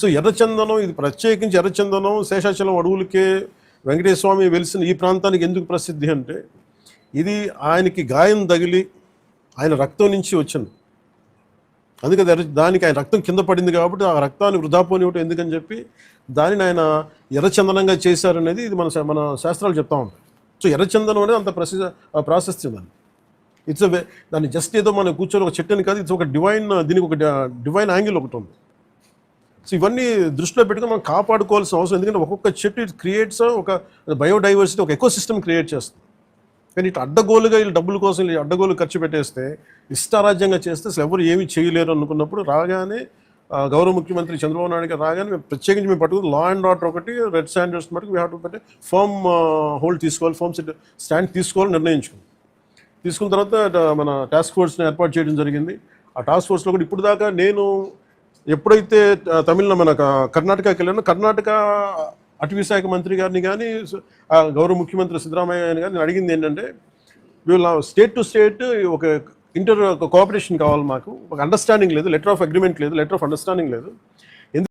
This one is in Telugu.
సో ఎర్రచందనం ఇది ప్రత్యేకించి ఎర్రచందనం శేషాచలం అడవులకే వెంకటేశ్వర స్వామి వెలిసిన ఈ ప్రాంతానికి ఎందుకు ప్రసిద్ధి అంటే ఇది ఆయనకి గాయం తగిలి ఆయన రక్తం నుంచి వచ్చింది. అందుకే దానికి ఆయన రక్తం కింద పడింది కాబట్టి ఆ రక్తాన్ని వృధా పోనివ్వటం ఎందుకని చెప్పి దానిని ఆయన ఎర్రచందనంగా చేశారనేది ఇది మన మన శాస్త్రాలు చెప్తా ఉంటాయి. సో ఎర్రచందనం అనేది అంత ప్రసిద్ధ ప్రాశస్త్యం దాన్ని ఇట్స్ దాన్ని జస్ట్ ఏదో మనం కూర్చొని ఒక చెట్టుని కాదు ఇట్స్ ఒక డివైన్ దీనికి ఒక డివైన్ యాంగిల్ ఒకటి ఉంది. సో ఇవన్నీ దృష్టిలో పెట్టుకుని మనం కాపాడుకోవాల్సిన అవసరం. ఎందుకంటే ఒక్కొక్క చెట్టు ఇట్ క్రియేట్స్ ఒక బయోడైవర్సిటీ ఒక ఎకో సిస్టమ్ క్రియేట్ చేస్తుంది. కానీ ఇటు అడ్డగోలుగా వీళ్ళు డబ్బుల కోసం వీళ్ళు అడ్డగోలు ఖర్చు పెట్టేస్తే ఇష్టారాజ్యంగా చేస్తే అసలు ఎవరు ఏమీ చేయలేరు అనుకున్నప్పుడు రాగానే గౌరవ ముఖ్యమంత్రి చంద్రబాబు నాయుడు గారు రాగానే మేము ప్రత్యేకించి మేము పట్టుకుని లా అండ్ ఆర్డర్ ఒకటి రెడ్ స్టాండర్డ్స్ మటుకు we have to firm hold తీసుకోవాలి ఫామ్ స్టాండ్ తీసుకోవాలని నిర్ణయించుకుంది తీసుకున్న తర్వాత మన టాస్క్ ఫోర్స్ని ఏర్పాటు చేయడం జరిగింది. ఆ టాస్క్ ఫోర్స్లో కూడా ఇప్పుడు దాకా నేను ఎప్పుడైతే త- తమిళ మన కర్ణాటకకి వెళ్ళానో కర్ణాటక అటవీ శాఖ మంత్రి గారిని కానీ గౌరవ ముఖ్యమంత్రి సిద్ధరామయ్య గారిని కానీ అడిగింది ఏంటంటే వీళ్ళ స్టేట్ టు స్టేట్ ఒక ఇంటర్ కోఆపరేషన్ కావాలి మాకు. ఒక అండర్స్టాండింగ్ లేదు లెటర్ ఆఫ్ అగ్రిమెంట్ లేదు లెటర్ ఆఫ్ అండర్స్టాండింగ్ లేదు.